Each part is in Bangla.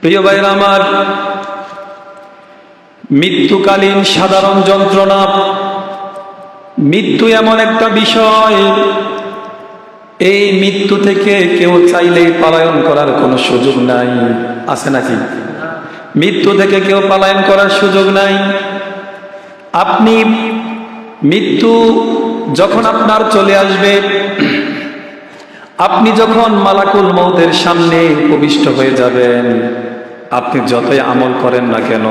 প্রিয় ভাইরা আমার, মৃত্যুকালীন সাধারণ যন্ত্রণা, মৃত্যু এমন একটা বিষয়, এই মৃত্যু থেকে কেউ চাইলে পালায়ন করার কোনো সুযোগ নাই। আছে নাকি? মৃত্যু থেকে কেউ পালায়ন করার সুযোগ নাই। আপনি মৃত্যু যখন আপনার চলে আসবে, আপনি যখন মালাকুল মৌতের সামনে উপবিষ্ট হয়ে যাবেন। আপনি যতই আমল করেন না কেন,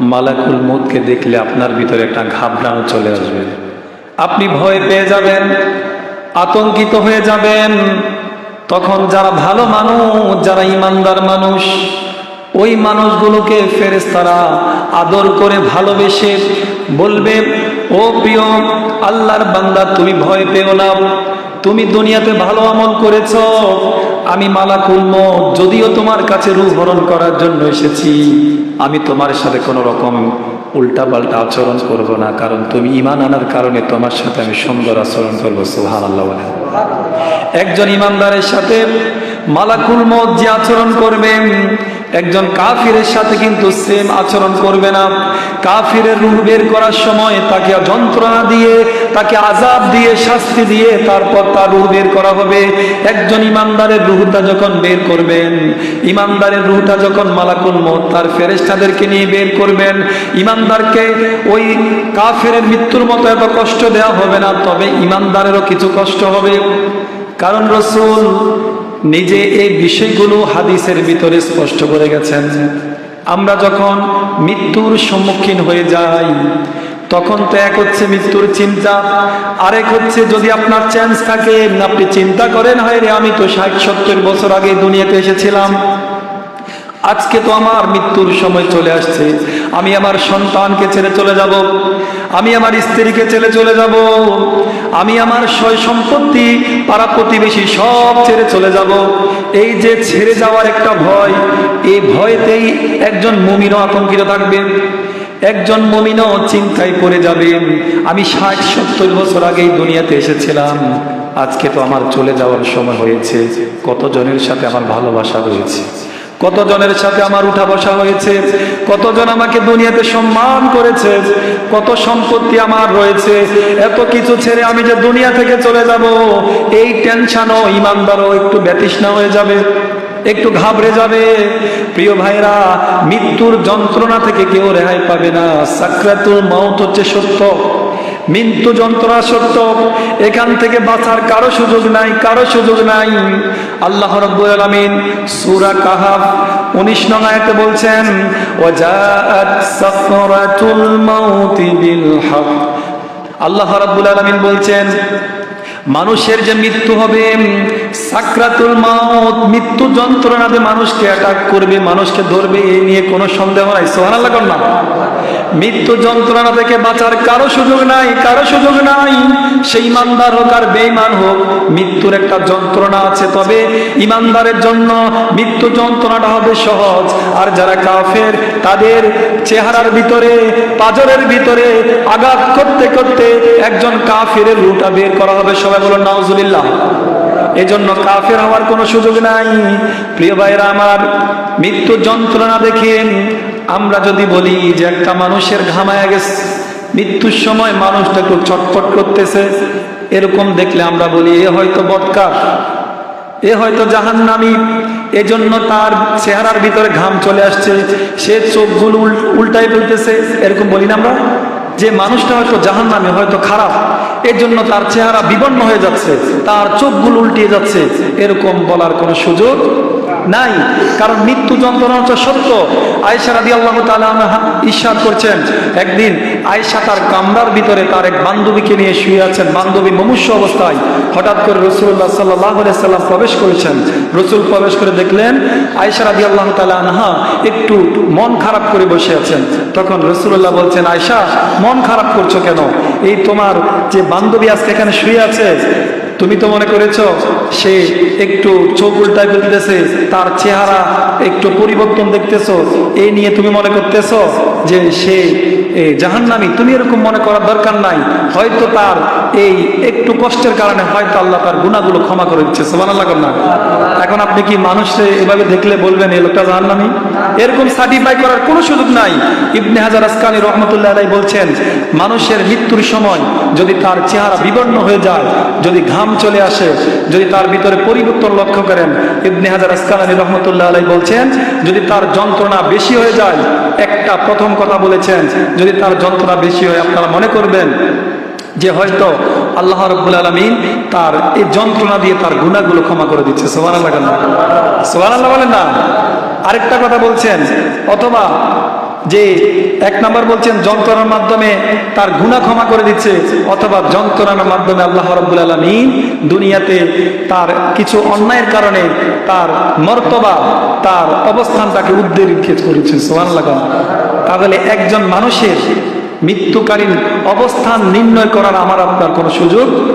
মালাকুল মুদকে দেখলে আপনার ভিতরে একটা ঘাবড়ানো চলে আসবে। আপনি ভয় পেয়ে যাবেন, আতঙ্কিত হয়ে যাবেন। তখন যারা ভালো মানুষ, যারা ইমানদার মানুষ, ওই মানুষগুলোকে ফেরেস্তারা আদর করে ভালোবেসে বলবে, ও প্রিয়, আল্লাহর বান্দা, তুমি ভয় পেও না। তুমি দুনিয়াতে ভালো আমল করেছ। আমি মালাকুল মত যদিও তোমার কাছে রূপ হরণ করার জন্য এসেছি, আমি তোমার সাথে কোনো রকম উল্টা পাল্টা আচরণ করব না, কারণ তুমি ইমান আনার কারণে তোমার সাথে আমি সুন্দর আচরণ করব সুহান আল্লাহ একজন ইমানদারের সাথে মালাকুল মত যে আচরণ করবেন একজন কাফিরের সাথে কিন্তু সেম আচরণ করবে না। কাফিরের রূহ বের করার সময় তাকে যন্ত্রণা দিয়ে, তাকে আজাব দিয়ে, শাস্তি দিয়ে তারপর তার রূহ বের করা হবে। একজন ইমানদারের রুহটা যখন বের করবেন, ইমানদারের রুহটা যখন মালাকুল মত তার ফেরেস্তাদেরকে নিয়ে বের করবেন, ইমানদারকে ওই কাফের মৃত্যুর মতো এত কষ্ট দেওয়া হবে না, তবে ইমানদারেরও কিছু কষ্ট হবে। কারণ রসুল নিজে এই বিষয়গুলো হাদিসের ভিতরে স্পষ্ট করে গেছেন। আমরা যখন মৃত্যুর সম্মুখীন হয়ে যাই, তখন তো এক হচ্ছে মৃত্যুর চিন্তা, আরেক হচ্ছে যদি আপনার চান্স থাকে, আপনি চিন্তা করেন হয় রে আমি তো ষাট, সত্তর বছর আগে দুনিয়াতে এসেছিলাম। আজকে তো আমার মৃত্যুর সময় চলে আসছে। আমি আমার সন্তানকে ছেড়ে চলে যাব। আমি আমার স্ত্রীকে ছেড়ে চলে যাব। আমি আমার সয় সম্পত্তি, পাড়া প্রতিবেশী সব ছেড়ে চলে যাব। এই যে ছেড়ে যাওয়ার একটা ভয়, এই ভয়তেই একজন মুমিনও আতঙ্কিত থাকবে। একজন মমিনও চিন্তায় পড়ে যাবে। আমি ষাট, সত্তর বছর আগেই দুনিয়াতে এসেছিলাম। আজকে তো আমার চলে যাওয়ার সময় হয়েছে। কতজনের সাথে আমার ভালোবাসা রয়েছে? কতজনের সাথে আমার উঠা বসা হয়েছে? কতজন আমাকে দুনিয়াতে সম্মান করেছে? কত সম্পত্তি আমার রয়েছে? এত কিছু ছেড়ে আমি যে দুনিয়া থেকে চলে যাব, এই টেনশনও ইমানদারও একটু ব্যতিষ্ণা হয়ে যাবে, একটু ঘাবড়ে যাবে। প্রিয় ভাইরা মৃত্যুর যন্ত্রণা থেকে কেউ রেহাই পাবে না। সাকরাতুল মাউত হচ্ছে সত্য। মৃত্যু যন্ত্রণা সত্য এখান থেকে বাঁচার কারও সুযোগ নাই, কারও সুযোগ নাই। আল্লাহ রব্বুল আলামিন সূরা কাহাফ 19 নং বলছেন আল্লাহ রাব্বুল আলামিন বলছেন, মানুষের যে মৃত্যু হবে সাকরাতুল মাউত, মৃত্যু যন্ত্রণাতে মানুষকে অ্যাটাক করবে, মানুষকে ধরবে এই নিয়ে কোনো সন্দেহ নাই। সুবহানাল্লাহ কর না। মৃত্যু যন্ত্রণা থেকে বাঁচার কারও সুযোগ নাই, কারও সুযোগ নাই। সেই ইমানদার হোক আর বেঈমান হোক, মৃত্যুর একটা যন্ত্রণা আছে। তবে ইমানদারের জন্য মৃত্যু যন্ত্রণাটা হবে সহজ। আর যারা কাফের, তাদের চেহারার ভিতরে, পাজরের ভিতরে আঘাত করতে করতে একজন কাফের রুটা বের করা হবে। সবাই বলুন নাউজুলিল্লাহ এজন্য কাফের হওয়ার কোনো সুযোগ নাই। প্রিয় ভাইরা আমার মৃত্যু যন্ত্রণা দেখেন, আমরা যদি বলি যে একটা মানুষের ঘামায় গেছে, মৃত্যুর সময় মানুষটা একটু চটপট করতেছে, এরকম দেখলে আমরা বলি, এ হয়তো বৎকার এ হয়তো জাহান্নামি। এজন্য তার চেহারার ভিতরে ঘাম চলে আসছে, সে চোখগুলো উল- উল্টাই ফেলতেছে, এরকম বলি না আমরা? যে মানুষটা হয়তো জাহান নামে হয়তো খারাপ এর জন্য তার চেহারা বিবন্ন হয়ে যাচ্ছে, তার চোখগুলো উল্টিয়ে যাচ্ছে, এরকম বলার কোনো সুযোগ নাই। কারণ মৃত্যু যন্ত্রণা হচ্ছে সত্য। আয়েশা রাদি আল্লাহ ঈশ্বর করছেন, একদিন আয়েশা তার কামরার ভিতরে তার এক বান্ধবীকে নিয়ে শুয়ে আছেন। বান্ধবী মমুষ্য অবস্থায়। হঠাৎ করে রসুল্লাহ সাল্লাহ সাল্লাম প্রবেশ করেছেন। রসুল প্রবেশ করে দেখলেন, আয়েশা রাদি আল্লাহ আনহা একটু মন খারাপ করে বসে আছেন। তখন রসুল্লাহ বলছেন, আয়েশা, মন খারাপ করছ কেন? এই তোমার যে বান্ধবী আজকে এখানে শুয়ে আছে তুমি তো মনে করেছ, সে একটু চোখ উল্টায় ফেলতেছে তার চেহারা একটু পরিবর্তন দেখতেছো এই নিয়ে তুমি মনে করতেছো যে সে জাহান্নামি, তুমি এরকম মনে করার দরকার নাই। হয়তো তার এই একটু কষ্টের কারণে হয়তো আল্লাহ তার গুণাগুলো ক্ষমা করে দিচ্ছে। সোমান আল্লাহ না। এখন আপনি কি মানুষে এভাবে দেখলে বলবেন, এই লোকটা জাহান্নামি এরকম সার্টিফাই করার কোনো সুযোগ নাই। ইবনে হাজার আসকানি রহমতুল্লাহ আলাই বলছেন, মানুষের মৃত্যুর সময় যদি তার চেহারা বিবর্ণ হয়ে যায়, যদি ঘাম চলে আসে, যদি তার ভিতরে পরিবর্তন লক্ষ্য করেন, ইবনে হাজার আসকানি রহমতুল্লাহ আলাই বলছেন, যদি তার যন্ত্রণা বেশি হয়ে যায়, একটা প্রথম কথা বলেছেন, যদি তার যন্ত্রণা বেশি হয়, আপনারা মনে করবেন যে হয়তো আল্লাহ রব্বুল আলমিন তার এই যন্ত্রণা দিয়ে তার গুণাগুলো ক্ষমা করে দিচ্ছে। সোহান আল্লাহ সোহান আল্লাহ বলেন না। আরেকটা কথা বলছেন, অথবা যে এক নম্বর বলছেন, যন্ত্রণার মাধ্যমে তার গুণা ক্ষমা করে দিচ্ছে, অথবা যন্ত্রণার মাধ্যমে আল্লাহ রব্বুল আলমিন দুনিয়াতে তার কিছু অন্যায়ের কারণে তার মর্তবা, তার অবস্থান তাকে উদ্বেলিত করেছে সোহান লাগান তাহলে একজন মানুষের মৃত্যুকালীন অবস্থান নির্ণয় করার আমার আপনার কোনো সুযোগ?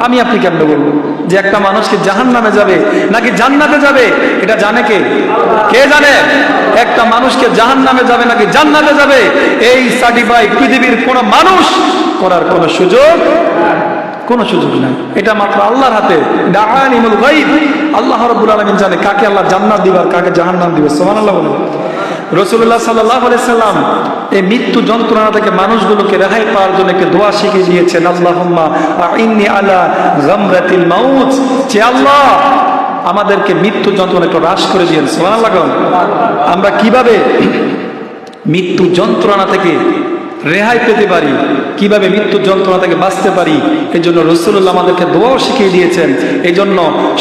আমি আপনি কেমন বলব? যে একটা মানুষকে জাহান নামে যাবে নাকি জান্নাতে যাবে? এটা জানে কে? কে জানে? একটা মানুষকে জাহান নামে যাবে নাকি জান্নাতে যাবে? এই সার্টিফাই পৃথিবীর কোন মানুষ করার কোনো সুযোগ? কোনো সুযোগ নাই। এটা মাত্র আল্লাহর হাতে। ডাআনিমুল গায়ব। আল্লাহ রাব্বুল আলামিন জানে কাকে আল্লাহ জান্নাত দিবার কাকে জাহান্নাম দিবে। সোমান আল্লাহ বলেন। রসুল্লাহ সাল্লাহ সাল্লাম এই মৃত্যু যন্ত্রণা থেকে মানুষগুলোকে রেহাই পাওয়ার জন্য একটি দোয়া শিখিয়ে দিয়েছেন, আল্লাহুম্মা মাউজ আল্লাহ আমাদেরকে মৃত্যু যন্ত্রণা একটু হ্রাস করে সুবহানাল্লাহ আমরা কীভাবে মৃত্যু যন্ত্রণা থেকে রেহাই পেতে পারি, কীভাবে মৃত্যু যন্ত্রণা থেকে বাঁচতে পারি এই জন্য রসুল্লাহ আমাদেরকে দোয়াও শিখিয়ে দিয়েছেন। এই জন্য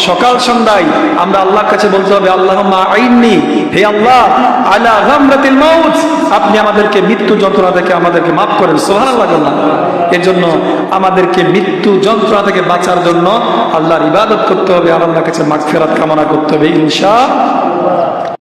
সকাল সন্ধ্যায় আমরা আল্লাহর কাছে বলতে হবে আল্লাহ আইননি, হে আল্লাহ, আলা গামরাতিল মাউত। আপনি আমাদেরকে মৃত্যু যন্ত্রণা থেকে আমাদেরকে মাফ করেন সোহান আল্লাহ এর জন্য আমাদেরকে মৃত্যু যন্ত্রণা থেকে বাঁচার জন্য আল্লাহর ইবাদত করতে হবে আল্লাহর কাছে মাগফিরাত কামনা করতে হবে, ইনশা